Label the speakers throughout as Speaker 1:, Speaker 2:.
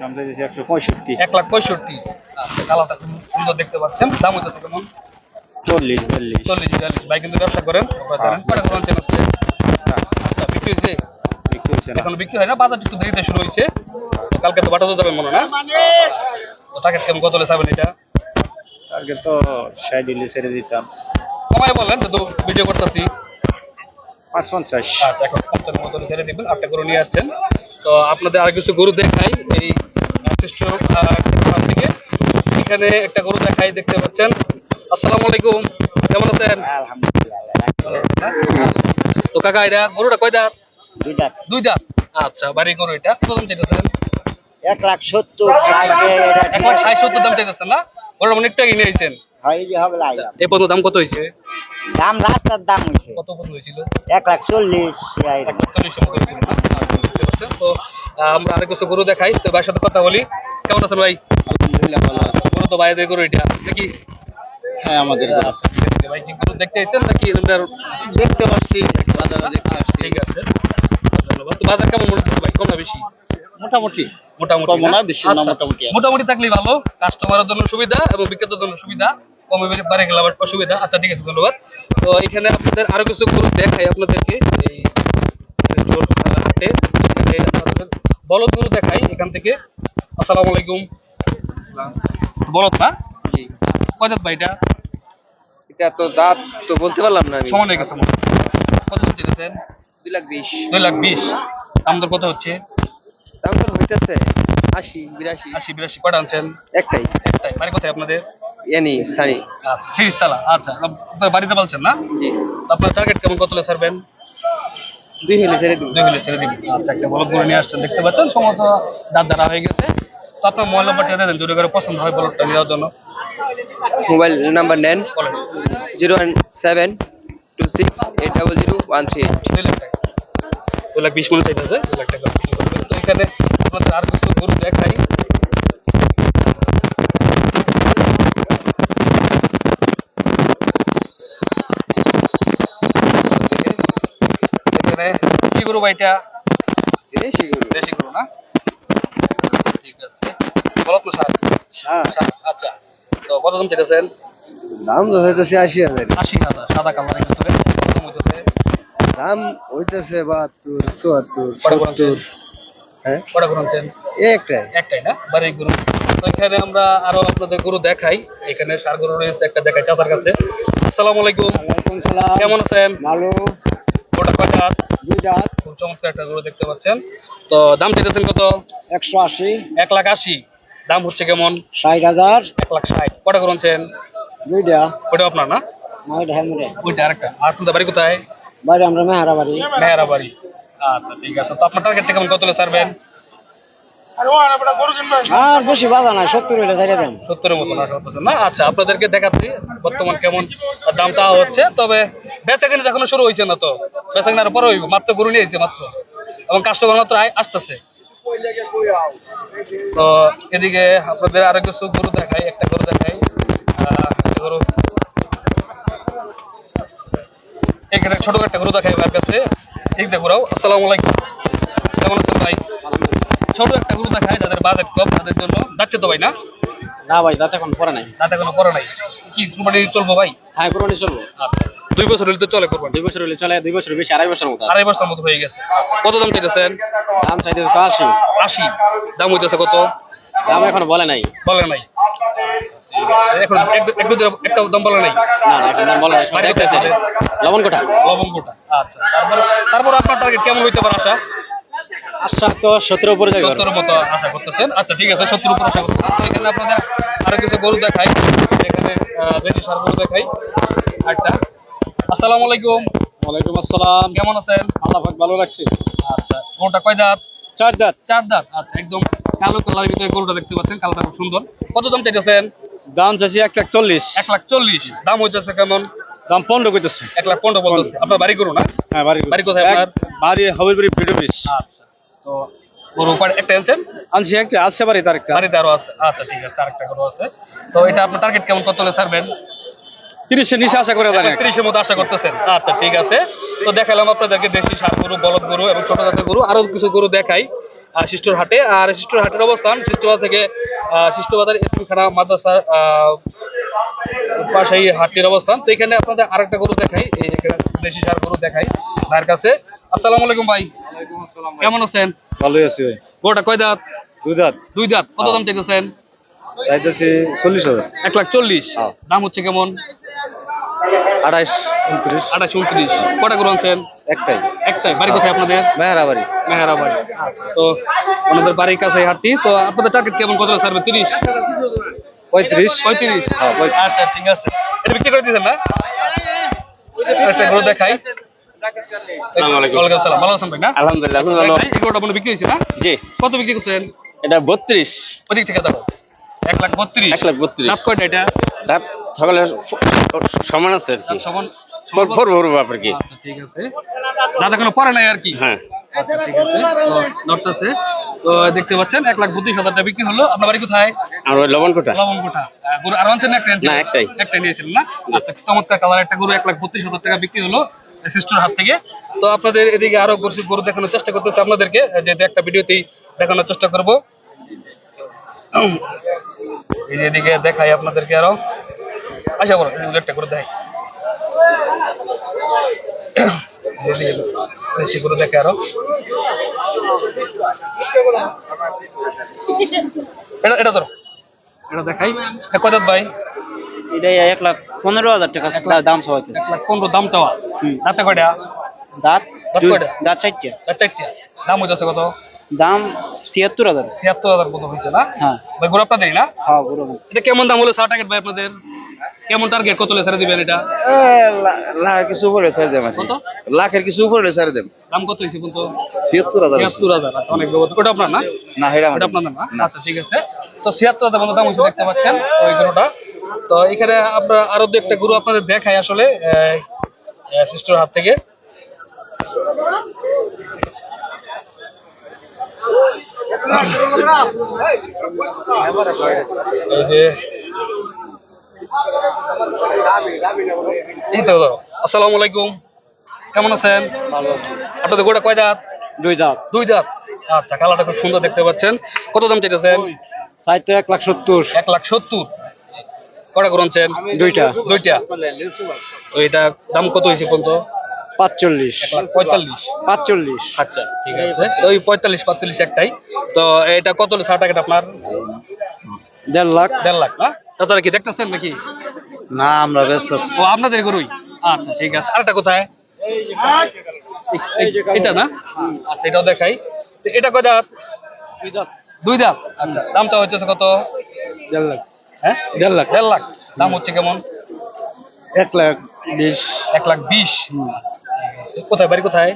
Speaker 1: দাম চাইতেছি একশো পঁয়ষট্টি।
Speaker 2: এক লাখ পঁয়ষট্টি। আচ্ছা কালারটা খুব সুন্দর দেখতে পাচ্ছেন। দাম হইতেছে কেমন?
Speaker 1: চল্লিশ বিয়াল্লিশ।
Speaker 2: চল্লিশ বিয়াল্লিশ। ভাই কিন্তু ব্যবসা করেন আপনারা জানেন। কয়টা করে আনছেন আজকে? আচ্ছা বিক্রি হয়েছে
Speaker 1: বিক্রি
Speaker 2: হয় না? বাজার একটু দেরিতে শুরু হয়েছে কালকে তো বাটাতে যাবেন মনে হয় না? তো টাকা কেমন? কত চাবেন এটা?
Speaker 1: তো ষাট দিলে ছেড়ে দিতাম।
Speaker 2: কমাই বললেন তো ভিডিও করতেছি।
Speaker 1: পাঁচ পঞ্চাশ
Speaker 2: আচ্ছা এখন পঞ্চান্ন মতো ছেড়ে দিবেন। আটটা গরু নিয়ে আসছেন। তো আপনাদের আর কিছু গরু দেখাই। এই খান থেকে। এখানে একটা গরু দেখাই দেখতে পাচ্ছেন। আসসালামু আলাইকুম। কেমন আছেন? তো কাকা এটা গরুটা কয় দাঁত?
Speaker 3: দুই
Speaker 2: দাঁত। আচ্ছা বাড়ি গরু এটা। কত দাম চাইতেছেন?
Speaker 3: এক লাখ সত্তর
Speaker 2: এক লাখ ষাট সত্তর দাম চাইতেছেন না? গরুটা অনেকটা কিনে আইছেন এই পর্যন্ত দাম কত হয়েছে?
Speaker 3: দাম রাস্তার দাম হয়েছে।
Speaker 2: কত কত হয়েছিল?
Speaker 3: এক লাখ চল্লিশ
Speaker 2: এক লাখ চল্লিশের মতো হয়েছিল না? বুঝতে পারছেন। তো আমরা আরেক কিছু গরু দেখাই। তো ভাইয়ের সাথে কথা বলি। কেমন আছেন ভাই?
Speaker 4: আলহামদুলিল্লাহ ভালো আছে।
Speaker 2: গরু তো বাইরে গরু এটা। নাকি?
Speaker 4: হ্যাঁ আমাদের গরু।
Speaker 2: আচ্ছা। ভাই কি গরু দেখতে আইছেন নাকি
Speaker 4: দেখতে পাচ্ছি বাজারে দেখতে আসছি।
Speaker 2: ঠিক আছে। ধন্যবাদ। তো বাজার কেমন মনে হচ্ছে ভাই? কম না বেশি?
Speaker 4: মোটামুটি।
Speaker 2: মোটামুটি আচ্ছা,
Speaker 4: মোটামুটি আছে।
Speaker 2: মোটামুটি থাকলেই ভালো। কাস্টমারের জন্য সুবিধা এবং বিক্রেতার জন্য সুবিধা। কমে বেড়ে গেলে আবার অসুবিধা। আচ্ছা ঠিক আছে ধন্যবাদ। তো এখানে আপনাদের আরও কিছু গরু দেখাই আপনাদেরকে। এই হাটে। বলদ গরু দেখাই এখান থেকে। আসসালামু আলাইকুম। বলদ না কয় দাঁত ভাই এটা?
Speaker 5: তো দাঁত তো বলতে পারলাম না আমি।
Speaker 2: সমান হয়ে গেছে কত দিতেছেন?
Speaker 5: দুই লাখ বিশ।
Speaker 2: দুই লাখ বিশ। দাম দর কত হচ্ছে?
Speaker 5: দাম তো হইতেছে আশি বিরাশি।
Speaker 2: আশি বিরাশি। কটা আনছেন?
Speaker 5: একটাই।
Speaker 2: একটাই। মানে কোথায় আপনাদের?
Speaker 5: এনি স্থানীয়
Speaker 2: আচ্ছা শিরিষতলা আচ্ছা আপনার বাড়িতে বলছেন না?
Speaker 5: জি।
Speaker 2: আপনার টার্গেট কেমন? কত ছাড়বেন?
Speaker 5: দুই হলে ছেড়ে
Speaker 2: দুই হলে ছেড়ে দিবেন আচ্ছা একটা বলদ গরু নিয়ে আসছেন দেখতে পাচ্ছেন? সম্ভবত দাঁত হয়ে গেছে। তো আপনার মোবাইল নাম্বারটা দেন যদি করে পছন্দ হয় বলদটা নেওয়ার জন্য।
Speaker 5: মোবাইল নাম্বার নেন। Zero one seven two six eight double zero one three eight.
Speaker 2: দুই লাখ টাকা। দুই লাখ বিশ মনে চাইতেছে লাখ টাকা। তো এখানে আপনাদের আর কিছু গরু দেখাই। এখানে কি গরু ভাইটা
Speaker 5: দেশি গরু।
Speaker 2: দেশি গরু না? ঠিক আছে। বলত না স্যার। আচ্ছা। তো কত দাম চেয়েছেন
Speaker 4: দাম তো হইতেছে আশি হাজার।
Speaker 2: আশি হাজার সাদা কালারের ভিতরে। দাম হইতেছে।
Speaker 4: দাম হইতেছে বাহাত্তর চুয়াত্তর
Speaker 2: আনছেন?
Speaker 4: হ্যাঁ?
Speaker 2: কটা করে আনছেন?
Speaker 4: একটাই।
Speaker 2: একটাই না? বাড়ির গরু। তো এখানে আমরা আরও আপনাদের গরু দেখাই। এখানে সার গরু রয়েছে একটা দেখাই চাচার কাছে। আসসালামু আলাইকুম। কেমন আছেন?
Speaker 3: ভালো।
Speaker 2: ওটা কয়টা?
Speaker 3: দুই দাঁত
Speaker 2: খুব চমৎকার একটা গরু দেখতে পাচ্ছেন। তো দাম চেয়েছেন কত?
Speaker 3: একশো আশি।
Speaker 2: এক লাখ আশি। দাম হচ্ছে কেমন?
Speaker 3: ষাট হাজার।
Speaker 2: এক লাখ ষাট। কটা করে আনছেন?
Speaker 3: দুইটা।
Speaker 2: ওটা আপনার না? ওইটা আরেকটা। আর আপনাদের বাড়ি কোথায়?
Speaker 3: বাড়ি আমরা মেহারা বাড়ি।
Speaker 2: মেহরা বাড়ি। আচ্ছা ঠিক আছে। তো আপনার টার্গেট কেমন? কত ছাড়বেন?
Speaker 3: আর বেশি বাধা নাই সত্তর হইলে চাইলে দেন।
Speaker 2: সত্তরের মতো না না? আচ্ছা আপনাদেরকে দেখাচ্ছি বর্তমান কেমন দাম চাওয়া হচ্ছে। তবে বেচা কিনে এখনও শুরু হয়েছে না তো? বেচা কিনার পরে হইব মাত্র গরু নিয়ে আইছে মাত্র। এবং কাস্টমার মাত্র আসতেছে। তো এদিকে আপনাদের আরও কিছু গরু দেখাই একটা গরু দেখাই। গরু। এখানে ছোট একটা গরু দেখাই আমার কাছে। এই আসসালামু আলাইকুম। কেমন আছেন ভাই? ছোট একটা গরু দেখায় যাদের বাজেট কম তাদের জন্য। যাচ্ছে তো ভাই না?
Speaker 3: না ভাই দাঁত এখন পরে নাই।
Speaker 2: তাতে কোনো করে নাই। কি চলবো ভাই?
Speaker 3: হ্যাঁ কোরবানি চলবো।
Speaker 2: আচ্ছা। দুই বছর হলে তো চলে কুরবানি।
Speaker 3: দুই বছর হইলে চলে দুই বছর বেশি আড়াই বছর মতো
Speaker 2: আড়াই বছর মতো হয়ে গেছে। কত দাম চাইতেছেন?
Speaker 3: দাম চাইতেছে তো আশি।
Speaker 2: আশি। দাম হইতেছে কত?
Speaker 3: দাম এখন বলে নাই।
Speaker 2: বলে নাই। ঠিক এখন এক- এক একটা দাম বলে নাই?
Speaker 3: না না এখন দাম বলে নাই
Speaker 2: বাড়ি কোথায়
Speaker 3: লবণ কোঠা
Speaker 2: আচ্ছা। তারপর তারপর আপনার টার্গেট কেমন হইতে পারে আশা?
Speaker 3: আশা তো সতেরো উপরে যাবে।
Speaker 2: মতো আশা করতেছেন। আচ্ছা ঠিক আছে উপর আশা করতেছেন। তো এখানে আপনাদের আরও কিছু গরু দেখাই। এখানে দেশি সার গরু দেখাই। একটা আসসালামু আলাইকুম।
Speaker 3: ওয়ালাইকুম আসসালাম।
Speaker 2: কেমন আছেন?
Speaker 3: আল্লাহ পাক ভালো রাখছে।
Speaker 2: আচ্ছা গরুটা কয় দাঁত?
Speaker 3: চার দাঁত।
Speaker 2: চার দাঁত? আচ্ছা একদম কালো কালারের ভিতরে গরুটা দেখতে পাচ্ছেন কালোটা খুব সুন্দর। কত দাম চাইতেছেন?
Speaker 3: দাম চাইছি এক লাখ চল্লিশ।
Speaker 2: এক লাখ চল্লিশ। দাম হইতেছে কেমন?
Speaker 3: দাম পনেরো কইতেছে।
Speaker 2: এক লাখ পনেরো বলতেছে। আপনার বাড়ি গরু না?
Speaker 3: হ্যাঁ বাড়ি
Speaker 2: বাড়ি কোথায় আপনার?
Speaker 3: বাড়ি হবিরপুরি ভিডিও
Speaker 2: আচ্ছা তো গরু একটা আনছেন?
Speaker 3: আনছি একটা আছে বাড়ি
Speaker 2: বাড়িতে আরও আছে। আচ্ছা ঠিক আছে আরেকটা গরু আছে। তো এটা আপনার টার্গেট কেমন? কত হলে ছাড়বেন?
Speaker 3: তিরিশের নিচে আশা করে
Speaker 2: ত্রিশের মতো আশা করতেছেন। আচ্ছা ঠিক আছে। তো দেখালাম আপনাদেরকে দেশি সার গরু বলদ গরু এবং ছোট জাতের গরু। আরও কিছু গরু দেখাই শিষ্টর হাটে। আর শিষ্টর হাটের অবস্থান শিষ্টবাজার থেকে আহ, শিষ্টবাজার এতিমখানা মাদ্রাসার হাটটির অবস্থান। তো এখানে আপনাদের আরেকটা গরু দেখাই। এই এখানে দেশি সার গরু দেখাই ভাইয়ের কাছে। আসসালামু আলাইকুম ভাই। কেমন আছেন?
Speaker 1: ভালোই আছি ভাই।
Speaker 2: গরুটা কয় দাঁত?
Speaker 1: দুই দাঁত।
Speaker 2: দুই দাঁত। কত দাম চাইতেছেন?
Speaker 1: চাইতেছি চল্লিশ হাজার।
Speaker 2: এক লাখ চল্লিশ। দাম হচ্ছে কেমন?
Speaker 1: উনত্রিশ।
Speaker 2: আঠাশ উনত্রিশ। কটা গরু আনছেন?
Speaker 1: একটাই।
Speaker 2: একটাই। বাড়ি কোথায় আপনাদের?
Speaker 1: মেহরাবাড়ি।
Speaker 2: আচ্ছা তো ওনাদের বাড়ির কাছে হাটটি। তো আপনাদের টার্গেট কেমন? কত সার্ভে তিরিশ?
Speaker 1: পঁয়ত্রিশ।
Speaker 2: পঁয়ত্রিশ?
Speaker 1: হ্যাঁ,
Speaker 2: আচ্ছা ঠিক আছে। এটা বিক্রি করে দিয়েছেন না? একটা গরু দেখাই। ভালো আছেন
Speaker 3: আলহামদুলিল্লাহ
Speaker 2: বিক্রি হয়েছে না?
Speaker 3: জি।
Speaker 2: কত বিক্রি করছেন?
Speaker 3: এটা বত্রিশ।
Speaker 2: ওদিক থেকে দেখো। এক লাখ বত্রিশ।
Speaker 3: এক লাখ বত্রিশ।
Speaker 2: লাভ কয়টা এটা?
Speaker 3: রাত সকালে সমান আছে আর কি।
Speaker 2: সমান
Speaker 3: ফোর ফোর ব্যাপার কি।
Speaker 2: আচ্ছা ঠিক আছে। দাদা কোনো পরে নাই আর কি?
Speaker 3: হ্যাঁ।
Speaker 2: আচ্ছা ঠিক আছে। তো দেখতে পাচ্ছেন এক লাখ বত্রিশ হাজার টাকা বিক্রি হলো। আপনার বাড়ি কোথায়?
Speaker 3: আর ওই
Speaker 2: গরু আনছেন না একটা
Speaker 3: না, একটাই।
Speaker 2: একটাই নিয়েছিলেন না? আচ্ছা চমৎকার কালার একটা গরু এক লাখ বত্রিশ হাজার টাকা বিক্রি হলো সিস্টার হাত থেকে। তো আপনাদের এদিকে আরও গরু গরু দেখানোর চেষ্টা করতেছে আপনাদেরকে। যেহেতু একটা ভিডিওতেই দেখানোর চেষ্টা করব। এই যে এদিকে দেখাই আপনাদেরকে আরও। আচ্ছা বলো এই একটা করে দেখাই। বেশি করে দেখে আরও। এটা এটা ধরো। এটা দেখাই। কত ভাই?
Speaker 6: এটা এক লাখ পনেরো হাজার টাকা দাম
Speaker 2: এক লাখ পনেরো দাম চাওয়া। দাঁতে কয়টা?
Speaker 6: দাঁত
Speaker 2: দাঁত
Speaker 6: দুই-
Speaker 2: কয়টা?
Speaker 6: দাঁত চারটে।
Speaker 2: দাঁত চারটে। দাম হইতেছে কত?
Speaker 6: দাম ছিয়াত্তর হাজার।
Speaker 2: ছিয়াত্তর হাজার মতো হয়েছে না?
Speaker 6: হ্যাঁ।
Speaker 2: ভাই গরু আপনাদেরই না?
Speaker 6: হ্যাঁ পুরো
Speaker 2: এটা কেমন দাম হলো সার টার্গেট ভাই আপনাদের? কেমন টার্গেট কত লে ছেড়ে দিবেন এটা?
Speaker 4: লাখের কিছু উপরে ছেড়ে দেম
Speaker 2: কত?
Speaker 4: লাখের কিছু উপরে ছেড়ে দেম
Speaker 2: দাম কত হয়েছে বলতো?
Speaker 4: ছিয়াত্তর হাজার
Speaker 2: ছিয়াত্তর হাজার আচ্ছা অনেক ব্যবহার ওটা আপনার না?
Speaker 4: না হেরা
Speaker 2: ওটা আপনাদের না? আচ্ছা ঠিক আছে। তো ছিয়াত্তর হাজার মতো দাম হচ্ছে দেখতে পাচ্ছেন ওই গরুটা। তো এখানে আপনার আরও দু একটা গরু আপনাদের দেখাই আসলে সিস্টার হাত থেকে। এই যে। এই তো আসসালামু আলাইকুম। কেমন আছেন? আপনাদের গোটা কয়
Speaker 3: দুই
Speaker 2: দুই দাঁত আচ্ছা কালারটা খুব সুন্দর দেখতে পাচ্ছেন। কত দাম চাইতেছেন?
Speaker 3: চারটে এক লাখ সত্তর।
Speaker 2: এক লাখ সত্তর? কটা করছেন
Speaker 3: দুইটা।
Speaker 2: দুইটা। তো এটা দাম কত হয়েছে পর্যন্ত
Speaker 3: পাঁচচল্লিশ।
Speaker 2: এক লাখ পঁয়তাল্লিশ।
Speaker 3: পাঁচচল্লিশ।
Speaker 2: আচ্ছা ঠিক আছে। তো ওই পঁয়তাল্লিশ পাঁচচল্লিশ একটাই। তো এটা কত হলো টাকাটা আপনার?
Speaker 3: দেড় লাখ।
Speaker 2: দেড় লাখ না? তাছাড়া কি দেখতেছেন নাকি?
Speaker 4: না আমরা ব্যস্ত
Speaker 2: ও আপনাদের গরুই? আচ্ছা ঠিক আছে। আরেকটা কোথায়? এটা না? আচ্ছা এটাও দেখাই। তো এটা কয় দাঁত? দুই দাঁত। আচ্ছা দামটা হচ্ছে কত?
Speaker 3: দেড় লাখ।
Speaker 2: হ্যাঁ?
Speaker 3: দেড় লাখ।
Speaker 2: দেড় লাখ। দাম হচ্ছে কেমন?
Speaker 3: এক লাখ বিশ।
Speaker 2: এক লাখ বিশ। আচ্ছা, আছে। কোথায় বাড়ি কোথায়?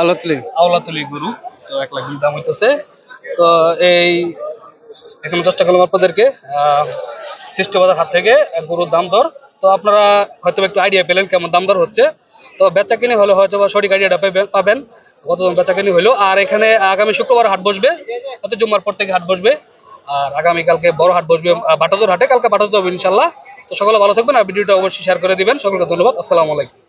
Speaker 3: আলোতলি
Speaker 2: আওলাতুলি গরু। তো এক লাখ দাম হইতেছে। তো এই এখন চেষ্টা করলাম আপনাদেরকে সৃষ্টবাজার হাত থেকে এক গরুর দাম দর। তো আপনারা হয়তো একটু আইডিয়া পেলেন কেমন দাম দর হচ্ছে। তো বেচা কিনে হলে হয়তো বা সঠিক আইডিয়াটা পাবেন। দাম বেচা কিনে হলো আর এখানে আগামী শুক্রবার হাট বসবে। হয়তো জুম্মার পর থেকে হাট বসবে। আর আগামীকালকে বড় হাট বসবে বাটাজোর হাটে। কালকে বাটাজোর হবে ইনশাল্লাহ। তো সকলে ভালো থাকবেন আর ভিডিওটা অবশ্যই শেয়ার করে দিবেন। সকলকে ধন্যবাদ। আসসালামু আলাইকুম।